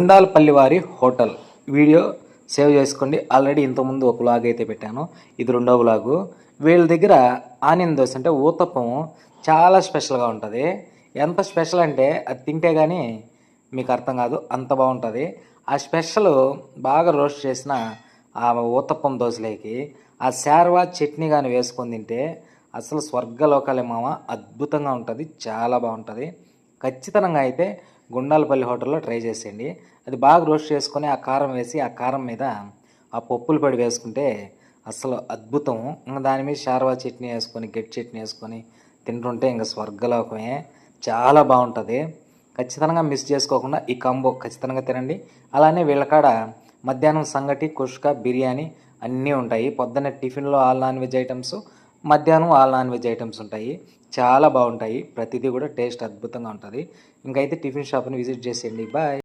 గుండాలపల్లి వారి hotel. Video save చేసుకోండి. Already ఇంతకుముందు ఒక వ్లాగ్ అయితే పెట్టాను. ఇది రెండో వ్లాగు వీళ్ళ దగ్గర ఆనియన్ దోశ అంటే ఊతప్పం చాలా స్పెషల్గా ఉంటుంది. ఎంత స్పెషల్ అంటే అది తింటే కానీ మీకు అర్థం కాదు. అంత బాగుంటుంది. ఆ స్పెషల్ బాగా రోస్ట్ చేసిన ఆ ఊతప్పం దోశలోకి ఆ శార్వా చట్నీ కానీ వేసుకొని తింటే అసలు స్వర్గలోకాలే మామ. అద్భుతంగా ఉంటుంది. చాలా బాగుంటుంది. ఖచ్చితంగా అయితే గుండాలపల్లి హోటల్లో ట్రై చేసేయండి. అది బాగా రోస్ట్ చేసుకొని ఆ కారం వేసి ఆ కారం మీద ఆ పప్పులు పడి వేసుకుంటే అసలు అద్భుతం. ఇంకా దాని మీద షార్వా చట్నీ వేసుకొని గట్టి చట్నీ వేసుకొని తింటుంటే ఇంకా స్వర్గలోకమే. చాలా బాగుంటుంది. ఖచ్చితంగా మిస్ చేసుకోకుండా ఈ కాంబో ఖచ్చితంగా తినండి. అలానే వీళ్ళకాడ మధ్యాహ్నం సంగటి కుష్క బిర్యానీ అన్నీ ఉంటాయి. పొద్దున్న టిఫిన్లో ఆల్ నాన్ వెజ్ ఐటమ్స్ మధ్యాహ్నం ఆల్ నాన్ వెజ్ ఐటమ్స్ ఉంటాయి. చాలా బాగుంటాయి. ప్రతిదీ కూడా టేస్ట్ అద్భుతంగా ఉంటుంది. ఇంకైతే టిఫిన్ షాప్ని విజిట్ చేసేయండి. బాయ్.